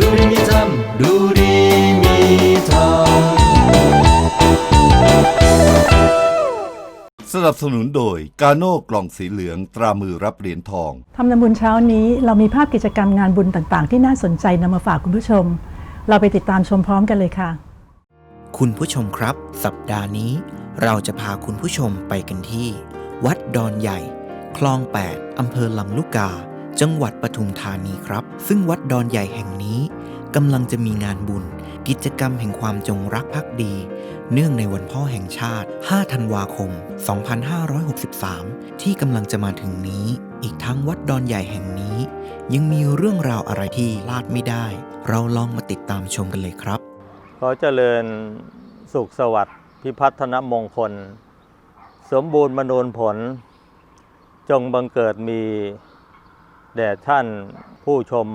ดูดีมีธรรมดูดีมีธรรมสนับสนุนโดยกาโน่กล่องสีเหลืองตรามือรับเหรียญทอง ทำนำบุญเช้านี้เรามีภาพกิจกรรมงานบุญต่างๆ ที่น่าสนใจนำมาฝากคุณผู้ชม เราไปติดตามชมพร้อมกันเลยค่ะ คุณผู้ชมครับ สัปดาห์นี้ เราจะพาคุณผู้ชมไปกันที่ วัดดอนใหญ่ คลอง 8 อำเภอลำลูกกา จังหวัดปทุมธานีครับ ซึ่งวัดดอนใหญ่แห่งนี้กำลังจะมีงานบุญ กิจกรรมแห่งความจงรักภักดี เนื่องในวันพ่อแห่งชาติ 5 ธันวาคม 2563 ที่กำลังจะมาถึงนี้ อีกทั้งวัดดอนใหญ่แห่งนี้ ยังมีเรื่องราวอะไรที่พลาดไม่ได้ เราลองมาติดตามชมกันเลยครับ ขอเจริญสุขสวัสดิ์พิพัฒนมงคล สมบูรณ์มนูนผล จงบังเกิดมี แด่ท่านผู้ชม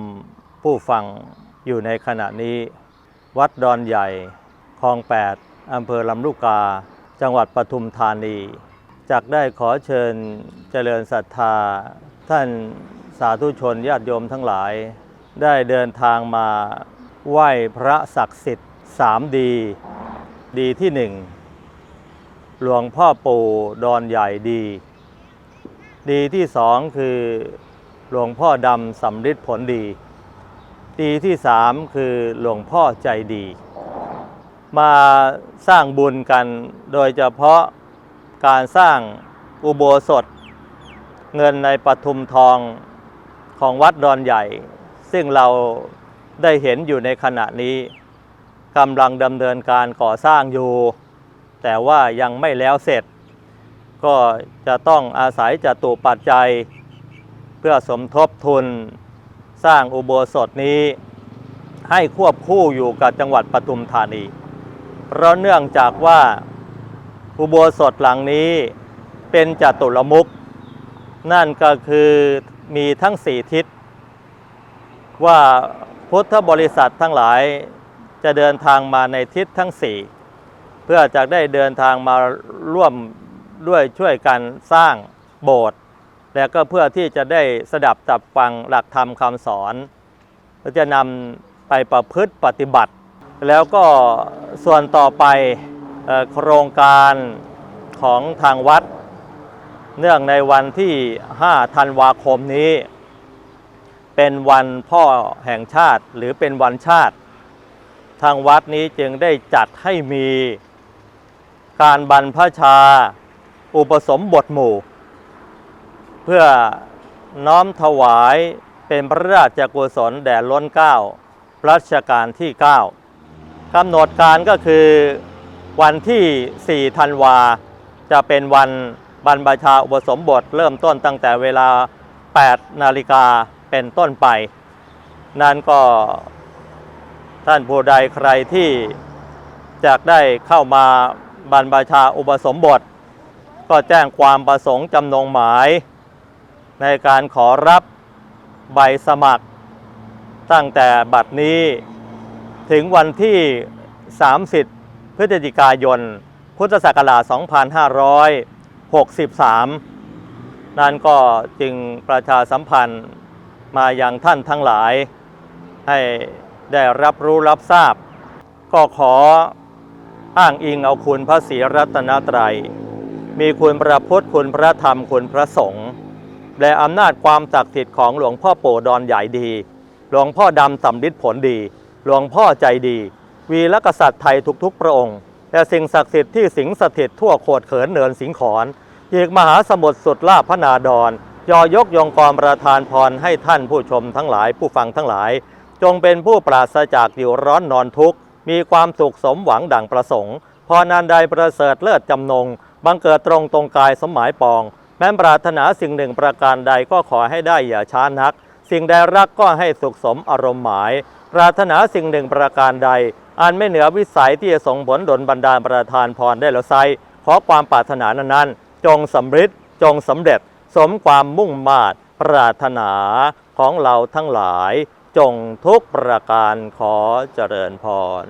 ผู้ฟังอยู่ในขณะนี้ วัดดอนใหญ่คลอง 8 อำเภอลำลูกกา จังหวัดปทุมธานีจักได้ขอเชิญเจริญศรัทธา ท่านสาธุชนญาติโยมทั้งหลาย ได้เดินทางมาไหว้พระศักดิ์สิทธิ์สามดี ดีที่หนึ่งหลวงพ่อปู่ดอนใหญ่ดี ดีที่สองคือ หลวงพ่อดำสำริดผลดีดีที่สามคือหลวงพ่อใจดี มาสร้างบุญกันโดยเฉพาะการสร้างอุโบสถ เงินในปทุมทองของวัดดอนใหญ่ ซึ่งเราได้เห็นอยู่ในขณะนี้กำลังดำเนินการก่อสร้างอยู่ แต่ว่ายังไม่แล้วเสร็จ ก็จะต้องอาศัยจตุปัจจัย พื่อสมทบทุนสร้างอุโบสถนี้ ให้ควบคู่อยู่กับจังหวัดปทุมธานี เพราะเนื่องจากว่าอุโบสถหลังนี้เป็นจตุรมุขนั่นก็คือมีทั้งสี่ทิศ ว่าพุทธบริษัททั้งหลายจะเดินทางมาในทิศทั้งสี่เพื่อจะได้เดินทางมาร่วมด้วยช่วยกันสร้างโบสถ์ และก็เพื่อที่จะได้สดับตับฟังหลักธรรมคำสอนและจะนำไปประพฤติปฏิบัติ แล้วก็ส่วนต่อไปโครงการของทางวัด เนื่องในวันที่ 5 ธันวาคมนี้ เป็นวันพ่อแห่งชาติหรือเป็นวันชาติ ทางวัดนี้จึงได้จัดให้มีการบรรพชา อุปสมบทหมู่ เพื่อน้อมถวายเป็นพระราชกุศลแด่ล้นเก้ารัชกาลที่ 9กำหนดการก็คือวันที่ 4 ธันวา จะเป็นวันบรรพชาอุปสมบทเริ่มต้นตั้งแต่เวลา 8 นาฬิกาเป็นต้นไป นั่นก็ท่านผู้ใดใครที่จะได้เข้ามาบรรพชาอุปสมบท ก็แจ้งความประสงค์จำนงหมาย ในการขอรับใบสมัคร ตั้งแต่บัดนี้ถึงวันที่ 30 พฤศจิกายน พุทธศักราช 2563 นั่นก็จึงประชาสัมพันธ์มาอยังท่านทั้งหลาย ให้ได้รับรู้รับทราบ ก็ขออ้างอิงเอาคุณพระศรีรัตนตรัย มีคุณพระพุทธคุณพระธรรมคุณพระสงฆ์ และอำนาจความศักดิ์สิทธิ์ของหลวงพ่อโปดอนใหญ่ดี หลวงพ่อดำสำลิดผลดี หลวงพ่อใจดี วีรกษัตริย์ไทยทุกๆ พระองค์ และสิ่งศักดิ์สิทธิ์ที่สิงสถิตทั่วโขดเขินเนินสิงขอนอีกมหาสมุทรสุดลาภพนาดรยอยกยงกรประทานพรให้ท่านผู้ชมทั้งหลายผู้ฟังทั้งหลาย จงเป็นผู้ปราศจากอยู่ร้อนนอนทุกข์ มีความสุขสมหวังดังประสงค์พรนันใดประเสริฐเลิศจำนง บังเกิดตรงตรงกายสมหมายปอง แม้ปรารถนาสิ่งหนึ่งประการใดก็ขอให้ได้อย่าช้านัก สิ่งใดรักก็ให้สุขสมอารมณ์หมาย ปรารถนาสิ่งหนึ่งประการใด อันไม่เหนือวิสัยที่จะส่งผลดลบันดาลประทานพรได้แล้วไซขอความปรารถนานั้นๆ จงสำเร็จจงสำเร็จ สมความมุ่งมาตปรารถนาของเราทั้งหลาย จงทุกประการขอเจริญพร